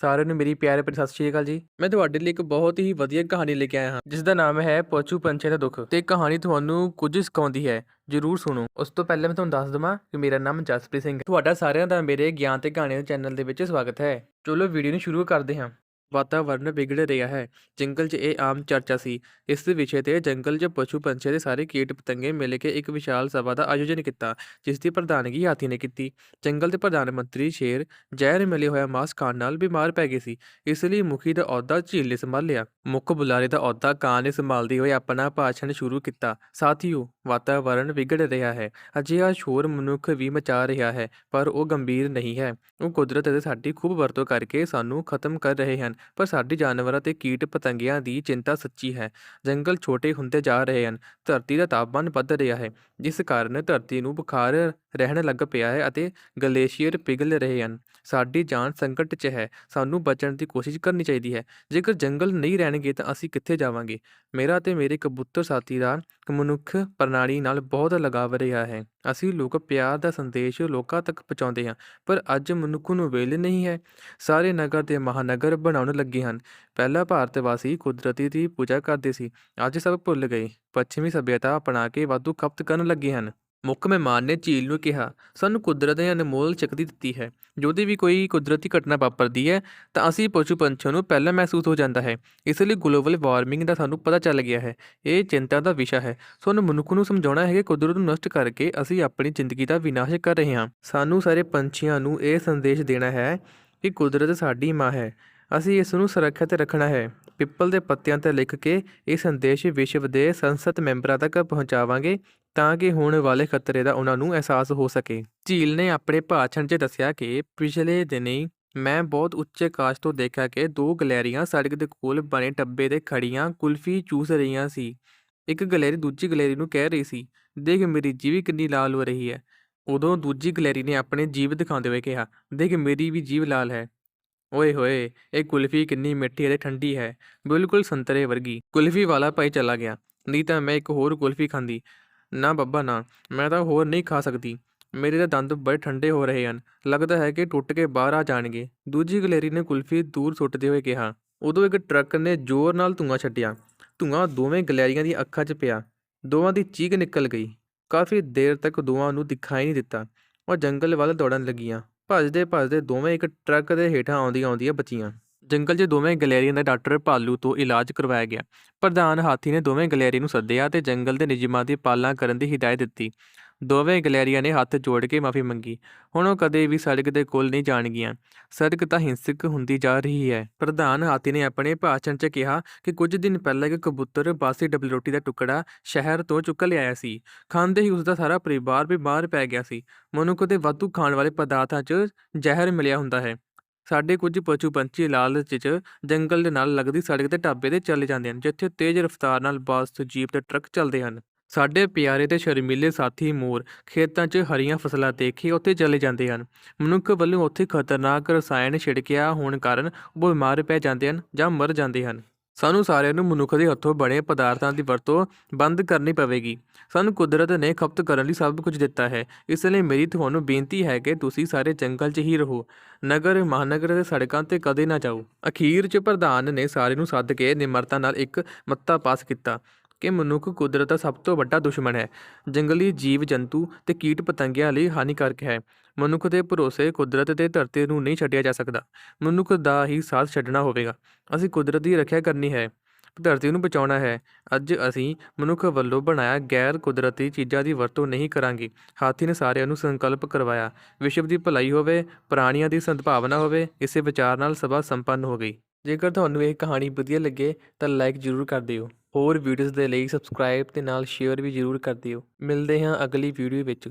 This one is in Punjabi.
ਸਾਰਿਆਂ ਨੂੰ ਮੇਰੀ ਪਿਆਰ ਭਰੀ ਸਤਿ ਸ਼੍ਰੀ ਅਕਾਲ ਜੀ। ਮੈਂ ਤੁਹਾਡੇ ਲਈ ਇੱਕ ਬਹੁਤ ਹੀ ਵਧੀਆ ਕਹਾਣੀ ਲੈ ਕੇ ਆਇਆ ਹਾਂ ਜਿਸ ਦਾ ਨਾਮ ਹੈ ਪਸ਼ੂ ਪੰਛੀਆਂ ਦਾ ਦੁੱਖ। ਤੇ ਕਹਾਣੀ ਤੁਹਾਨੂੰ ਕੁਝ ਸਿਖਾਉਂਦੀ ਹੈ, ਜਰੂਰ ਸੁਣੋ। ਉਸ ਤੋਂ ਪਹਿਲਾਂ ਮੈਂ ਤੁਹਾਨੂੰ ਦੱਸ ਦਵਾਂ ਕਿ ਮੇਰਾ ਨਾਮ ਜਸਪ੍ਰੀਤ ਸਿੰਘ ਹੈ। ਤੁਹਾਡਾ ਸਾਰਿਆਂ ਦਾ ਮੇਰੇ ਗਿਆਨ ਤੇ ਕਹਾਣੀਆਂ ਚੈਨਲ ਦੇ ਵਿੱਚ ਸਵਾਗਤ ਹੈ। ਚਲੋ ਵੀਡੀਓ ਨੂੰ ਸ਼ੁਰੂ ਕਰਦੇ ਹਾਂ। ਵਾਤਾਵਰਣ ਵਿਗੜ ਰਿਹਾ ਹੈ। ਜੰਗਲ 'ਚ ਇਹ ਆਮ ਚਰਚਾ ਸੀ। ਇਸ ਵਿਸ਼ੇ ਤੇ ਜੰਗਲ 'ਚ ਪਸ਼ੂ ਪੰਛੀਆਂ ਦੇ ਸਾਰੇ ਕੀਟ ਪਤੰਗੇ ਮਿਲ ਕੇ ਇੱਕ ਵਿਸ਼ਾਲ ਸਭਾ ਦਾ ਆਯੋਜਨ ਕੀਤਾ, ਜਿਸ ਦੀ ਪ੍ਰਧਾਨਗੀ ਹਾਥੀ ਨੇ ਕੀਤੀ। ਜੰਗਲ ਦੇ ਪ੍ਰਧਾਨ ਮੰਤਰੀ ਸ਼ੇਰ ਜ਼ਹਿਰ ਮਿਲੇ ਹੋਇਆ ਮਾਸ ਖਾਣ ਨਾਲ ਬਿਮਾਰ ਪੈ ਗਏ ਸੀ। ਇਸ ਲਈ ਮੁਖੀ ਦਾ ਅਹੁਦਾ ਝੀਲ ਨੇ ਸੰਭਾਲਿਆ। ਮੁੱਖ ਬੁਲਾਰੇ ਦਾ ਅਹੁਦਾ ਕਾਂ ਨੇ ਸੰਭਾਲਦੇ ਹੋਏ ਆਪਣਾ ਭਾਸ਼ਣ ਸ਼ੁਰੂ ਕੀਤਾ। ਸਾਥੀਓ ਵਾਤਾਵਰਣ ਵਿਗੜ ਰਿਹਾ ਹੈ। ਅਜਿਹਾ ਸ਼ੋਰ ਮਨੁੱਖ ਵੀ ਮਚਾ ਰਿਹਾ ਹੈ, ਪਰ ਉਹ ਗੰਭੀਰ ਨਹੀਂ ਹੈ। ਉਹ ਕੁਦਰਤ ਅਤੇ ਸਾਡੀ ਖੂਬ ਵਰਤੋਂ ਕਰਕੇ ਸਾਨੂੰ ਖਤਮ ਕਰ ਰਹੇ ਹਨ, ਪਰ ਸਾਡੀ ਜਾਨਵਰਾਂ ਤੇ ਕੀਟ ਪਤੰਗਿਆਂ ਦੀ ਚਿੰਤਾ ਸੱਚੀ ਹੈ। ਜੰਗਲ ਛੋਟੇ ਹੁੰਦੇ ਜਾ ਰਹੇ ਹਨ, ਧਰਤੀ ਦਾ ਤਾਪਮਾਨ ਵੱਧ ਰਿਹਾ ਹੈ, ਜਿਸ ਕਾਰਨ ਧਰਤੀ ਨੂੰ ਬੁਖਾਰ ਰਹਿਣ ਲੱਗ ਪਿਆ ਹੈ ਅਤੇ ਗਲੇਸ਼ੀਅਰ ਪਿਘਲ ਰਹੇ ਹਨ। ਸਾਡੀ ਜਾਨ ਸੰਕਟ 'ਚ ਹੈ, ਸਾਨੂੰ ਬਚਣ ਦੀ ਕੋਸ਼ਿਸ਼ ਕਰਨੀ ਚਾਹੀਦੀ ਹੈ। ਜੇਕਰ ਜੰਗਲ ਨਹੀਂ ਰਹਿਣਗੇ ਤਾਂ ਅਸੀਂ ਕਿੱਥੇ ਜਾਵਾਂਗੇ? ਮੇਰਾ ਤੇ ਮੇਰੇ ਕਬੂਤਰ ਸਾਥੀ ਦਾ ਮਨੁੱਖ ਪ੍ਰਣਾਲੀ ਨਾਲ ਬਹੁਤ ਲਗਾਵ ਰਿਹਾ ਹੈ। ਅਸੀਂ ਲੋਕ ਪਿਆਰ ਦਾ ਸੰਦੇਸ਼ ਲੋਕਾਂ ਤੱਕ ਪਹੁੰਚਾਉਂਦੇ ਹਾਂ, ਪਰ ਅੱਜ ਮਨੁੱਖ ਨੂੰ ਵੇਲੇ ਨਹੀਂ ਹੈ। ਸਾਰੇ ਨਗਰ ਤੇ ਮਹਾਨਗਰ ਬਣਾਉਣ ਲੱਗੇ ਹਨ। ਪਹਿਲਾਂ ਭਾਰਤ ਵਾਸੀ ਕੁਦਰਤੀ ਦੀ ਪੂਜਾ ਕਰਦੇ ਸੀ, ਅੱਜ ਸਭ ਭੁੱਲ ਗਏ। ਪੱਛਮੀ ਸਭਿਅਤਾ ਅਪਣਾ ਕੇ ਵਾਧੂ ਖਪਤ ਕਰਨ ਲੱਗੇ ਹਨ। ਮੁੱਖ ਮਹਿਮਾਨ ਨੇ ਝੀਲ ਨੂੰ ਕਿਹਾ, ਸਾਨੂੰ ਕੁਦਰਤ ਨੇ ਅਨਮੋਲ ਸ਼ਕਤੀ ਦਿੱਤੀ ਹੈ। ਜਦੋਂ ਵੀ ਕੋਈ ਕੁਦਰਤੀ ਘਟਨਾ ਵਾਪਰਦੀ ਹੈ, ਤਾਂ ਅਸੀਂ ਪਸ਼ੂ ਪੰਛੀਆਂ ਨੂੰ ਪਹਿਲਾਂ ਮਹਿਸੂਸ ਹੋ ਜਾਂਦਾ ਹੈ। ਇਸ ਲਈ ਗਲੋਬਲ ਵਾਰਮਿੰਗ ਦਾ ਸਾਨੂੰ ਪਤਾ ਚੱਲ ਗਿਆ ਹੈ। ਇਹ ਚਿੰਤਾ ਦਾ ਵਿਸ਼ਾ ਹੈ। ਸਾਨੂੰ ਮਨੁੱਖ ਨੂੰ ਸਮਝਾਉਣਾ ਹੈ ਕਿ ਕੁਦਰਤ ਨੂੰ ਨਸ਼ਟ ਕਰਕੇ ਅਸੀਂ ਆਪਣੀ ਜ਼ਿੰਦਗੀ ਦਾ ਵਿਨਾਸ਼ ਕਰ ਰਹੇ ਹਾਂ। ਸਾਨੂੰ ਸਾਰੇ ਪੰਛੀਆਂ ਨੂੰ ਇਹ ਸੰਦੇਸ਼ ਦੇਣਾ ਹੈ ਕਿ ਕੁਦਰਤ ਸਾਡੀ ਮਾਂ ਹੈ। ਅਸੀਂ ਇਸ ਨੂੰ ਸੁਰੱਖਿਅਤ ਰੱਖਣਾ ਹੈ। ਪਿੱਪਲ ਦੇ ਪੱਤਿਆਂ ਤੇ ਲਿਖ ਕੇ ਇਹ ਸੰਦੇਸ਼ ਵਿਸ਼ਵ ਦੇ ਸੰਸਦ ਮੈਂਬਰਾਂ ਤੱਕ ਪਹੁੰਚਾਵਾਂਗੇ ਤਾਂ ਕਿ ਹੋਣ ਵਾਲੇ ਖਤਰੇ ਦਾ ਉਹਨਾਂ ਨੂੰ ਅਹਿਸਾਸ ਹੋ ਸਕੇ। ਝੀਲ ਨੇ ਆਪਣੇ ਭਾਸ਼ਣ 'ਚ ਦੱਸਿਆ ਕਿ ਪਿਛਲੇ ਦਿਨੀ ਮੈਂ ਬਹੁਤ ਉੱਚੇ ਕਾਸ਼ ਤੋਂ ਦੇਖਿਆ ਕਿ ਦੋ ਗਲੈਰੀਆਂ ਸੜਕ ਦੇ ਕੋਲ ਬਣੇ ਟੱਬੇ ਤੇ ਖੜੀਆਂ ਕੁਲਫੀ ਚੂਸ ਰਹੀਆਂ ਸੀ। ਇੱਕ ਗਲੈਰੀ ਦੂਜੀ ਗਲੈਰੀ ਨੂੰ ਕਹਿ ਰਹੀ ਸੀ, ਦੇਖ ਮੇਰੀ ਜੀਵ ਕਿੰਨੀ ਲਾਲ ਹੋ ਰਹੀ ਹੈ। ਉਦੋਂ ਦੂਜੀ ਗਲੈਰੀ ਨੇ ਆਪਣੇ ਜੀਵ ਦਿਖਾਉਂਦੇ ਹੋਏ ਕਿਹਾ, ਦੇਖ ਮੇਰੀ ਵੀ ਜੀਵ ਲਾਲ ਹੈ। ਓਏ ਹੋਏ, ਇਹ ਕੁਲਫੀ ਕਿੰਨੀ ਮਿੱਠੀ ਅਤੇ ਠੰਡੀ ਹੈ। ਬਿਲਕੁਲ ਸੰਤਰੇ ਵਰਗੀ। ਕੁਲਫੀ ਵਾਲਾ ਭਾਈ ਚਲਾ ਗਿਆ। ਨਹੀਂ ਤਾਂ ਮੈਂ ਇੱਕ ਹੋਰ ਕੁਲਫੀ ਖਾਂਦੀ। ਨਾ ਬੱਬਾ, ਨਾ। ਮੈਂ ਤਾਂ ਹੋਰ ਨਹੀਂ ਖਾ ਸਕਦੀ। ਮੇਰੇ ਤਾਂ ਦੰਦ ਬੜੇ ਠੰਡੇ ਹੋ ਰਹੇ ਹਨ। ਲੱਗਦਾ ਹੈ ਕਿ ਟੁੱਟ ਕੇ ਬਾਹਰ ਆ ਜਾਣਗੇ। ਦੂਜੀ ਗਲੇਰੀ ਨੇ ਕੁਲਫੀ ਦੂਰ ਸੁੱਟਦੇ ਹੋਏ ਕਿਹਾ। ਉਦੋਂ ਇੱਕ ਟਰੱਕ ਨੇ ਜ਼ੋਰ ਨਾਲ ਧੂੰਆਂ ਛੱਡਿਆ। ਧੂੰਆਂ ਦੋਵੇਂ ਗਲੈਰੀਆਂ ਦੀ ਅੱਖਾਂ 'ਚ ਪਿਆ। ਦੋਵਾਂ ਦੀ ਚੀਕ ਨਿਕਲ ਗਈ। ਕਾਫੀ ਦੇਰ ਤੱਕ ਦੋਵਾਂ ਨੂੰ ਦਿਖਾਈ ਨਹੀਂ ਦਿੱਤਾ। ਉਹ ਜੰਗਲ ਵੱਲ ਦੌੜਨ ਲੱਗੀਆਂ। ਭੱਜਦੇ ਭੱਜਦੇ ਦੋਵੇਂ ਇੱਕ ਟਰੱਕ ਦੇ ਹੇਠਾਂ ਆਉਂਦੀਆਂ ਆਉਂਦੀਆਂ ਬਚੀਆਂ। ਜੰਗਲ 'ਚ ਦੋਵੇਂ ਗਲੈਰੀਆਂ ਦਾ ਡਾਕਟਰ ਭਾਲੂ ਤੋਂ ਇਲਾਜ ਕਰਵਾਇਆ ਗਿਆ। ਪ੍ਰਧਾਨ ਹਾਥੀ ਨੇ ਦੋਵੇਂ ਗਲੈਰੀ ਨੂੰ ਸੱਦਿਆ ਤੇ ਜੰਗਲ ਦੇ ਨਿਯਮਾਂ ਦੀ ਪਾਲਣਾ ਕਰਨ ਦੀ ਹਿਦਾਇਤ ਦਿੱਤੀ। ਦੋਵੇਂ ਗਲੈਰੀਆਂ ਨੇ ਹੱਥ ਜੋੜ ਕੇ ਮਾਫੀ ਮੰਗੀ। ਹੁਣ ਉਹ ਕਦੇ ਵੀ ਸੜਕ ਦੇ ਕੋਲ ਨਹੀਂ ਜਾਣਗੀਆਂ। ਸੜਕ ਤਾਂ ਹਿੰਸਕ ਹੁੰਦੀ ਜਾ ਰਹੀ ਹੈ। ਪ੍ਰਧਾਨ ਹਾਥੀ ਨੇ ਆਪਣੇ ਭਾਸ਼ਣ 'ਚ ਕਿਹਾ ਕਿ ਕੁਝ ਦਿਨ ਪਹਿਲਾਂ ਇੱਕ ਕਬੂਤਰ ਬਾਸੀ ਡਬਲ ਰੋਟੀ ਦਾ ਟੁਕੜਾ ਸ਼ਹਿਰ ਤੋਂ ਚੁੱਕ ਲਿਆਇਆ ਸੀ। ਖਾਂਦੇ ਹੀ ਉਸ ਦਾ ਸਾਰਾ ਪਰਿਵਾਰ ਬਿਮਾਰ ਪੈ ਗਿਆ ਸੀ। ਮਨੁੱਖ ਦੇ ਵਾਧੂ ਖਾਣ ਵਾਲੇ ਪਦਾਰਥਾਂ 'ਚ ਜ਼ਹਿਰ ਮਿਲਿਆ ਹੁੰਦਾ ਹੈ। ਸਾਡੇ ਕੁਝ ਪਸ਼ੂ ਪੰਛੀ ਲਾਲਚ 'ਚ ਜੰਗਲ ਦੇ ਨਾਲ ਲੱਗਦੀ ਸੜਕ ਤੇ ਢਾਬੇ ਤੇ ਚਲੇ ਜਾਂਦੇ ਹਨ, ਜਿੱਥੇ ਤੇਜ਼ ਰਫ਼ਤਾਰ ਨਾਲ ਬੱਸ ਜੀਪ ਤੇ ਟਰੱਕ ਚੱਲਦੇ ਹਨ। ਸਾਡੇ ਪਿਆਰੇ ਤੇ ਸ਼ਰਮੀਲੇ ਸਾਥੀ ਮੋਰ ਖੇਤਾਂ 'ਚ ਹਰੀਆਂ ਫਸਲਾਂ ਦੇਖ ਕੇ ਉੱਥੇ ਚਲੇ ਜਾਂਦੇ ਹਨ। ਮਨੁੱਖ ਵੱਲੋਂ ਉੱਥੇ ਖਤਰਨਾਕ ਰਸਾਇਣ ਛਿੜਕਿਆ ਹੋਣ ਕਾਰਨ ਉਹ ਬਿਮਾਰ ਪੈ ਜਾਂਦੇ ਹਨ ਜਾਂ ਮਰ ਜਾਂਦੇ ਹਨ। ਸਾਨੂੰ ਸਾਰਿਆਂ ਨੂੰ ਮਨੁੱਖ ਦੇ ਹੱਥੋਂ ਬਣੇ ਪਦਾਰਥਾਂ ਦੀ ਵਰਤੋਂ ਬੰਦ ਕਰਨੀ ਪਵੇਗੀ। ਸਾਨੂੰ ਕੁਦਰਤ ਨੇ ਖਪਤ ਕਰਨ ਲਈ ਸਭ ਕੁਝ ਦਿੱਤਾ ਹੈ। ਇਸ ਲਈ ਮੇਰੀ ਤੁਹਾਨੂੰ ਬੇਨਤੀ ਹੈ ਕਿ ਤੁਸੀਂ ਸਾਰੇ ਜੰਗਲ 'ਚ ਹੀ ਰਹੋ। ਨਗਰ, ਮਹਾਨਗਰ ਦੇ ਸੜਕਾਂ ਤੇ ਕਦੇ ਨਾ ਜਾਓ। ਅਖੀਰ 'ਚ ਪ੍ਰਧਾਨ ਨੇ ਸਾਰੇ ਨੂੰ ਸੱਦ ਕੇ ਨਿਮਰਤਾ ਨਾਲ ਇੱਕ ਮੱਤਾ ਪਾਸ ਕੀਤਾ। ਕਿ ਮਨੁੱਖ ਕੁਦਰਤ ਦਾ ਸਭ ਤੋਂ ਵੱਡਾ ਦੁਸ਼ਮਣ ਹੈ। ਜੰਗਲੀ ਜੀਵ ਜੰਤੂ ਤੇ ਕੀਟ ਪਤੰਗਿਆਂ ਲਈ ਹਾਨੀਕਾਰਕ ਹੈ। ਮਨੁੱਖ ਦੇ ਭਰੋਸੇ ਕੁਦਰਤ ਤੇ ਧਰਤੀ ਨੂੰ ਨਹੀਂ ਛੱਡਿਆ ਜਾ ਸਕਦਾ। ਮਨੁੱਖ ਦਾ ਹੀ ਸਾਥ ਛੱਡਣਾ ਹੋਵੇਗਾ। ਅਸੀਂ ਕੁਦਰਤ ਦੀ ਰੱਖਿਆ ਕਰਨੀ ਹੈ। ਧਰਤੀ ਨੂੰ ਬਚਾਉਣਾ ਹੈ। ਅੱਜ ਅਸੀਂ ਮਨੁੱਖ ਵੱਲੋਂ ਬਣਾਇਆ ਗੈਰ ਕੁਦਰਤੀ ਚੀਜ਼ਾਂ ਦੀ ਵਰਤੋਂ ਨਹੀਂ ਕਰਾਂਗੇ। ਹਾਥੀ ਨੇ ਸਾਰਿਆਂ ਨੂੰ ਸੰਕਲਪ ਕਰਵਾਇਆ। ਵਿਸ਼ਵ ਦੀ ਭਲਾਈ ਹੋਵੇ, ਪ੍ਰਾਣੀਆਂ ਦੀ ਸਦਭਾਵਨਾ ਹੋਵੇ, ਇਸੇ ਵਿਚਾਰ ਨਾਲ ਸਭਾ ਸੰਪੰਨ ਹੋ ਗਈ। ਜੇਕਰ ਤੁਹਾਨੂੰ ਇਹ ਕਹਾਣੀ ਵਧੀਆ ਲੱਗੇ, ਤਾਂ ਲਾਈਕ ਜ਼ਰੂਰ ਕਰ ਦਿਓ। ਹੋਰ ਵੀਡੀਓਜ਼ ਦੇ ਲਈ ਸਬਸਕ੍ਰਾਈਬ ਅਤੇ ਨਾਲ ਸ਼ੇਅਰ ਵੀ ਜ਼ਰੂਰ ਕਰ ਦਿਓ। ਮਿਲਦੇ ਹਾਂ ਅਗਲੀ ਵੀਡੀਓ ਵਿੱਚ।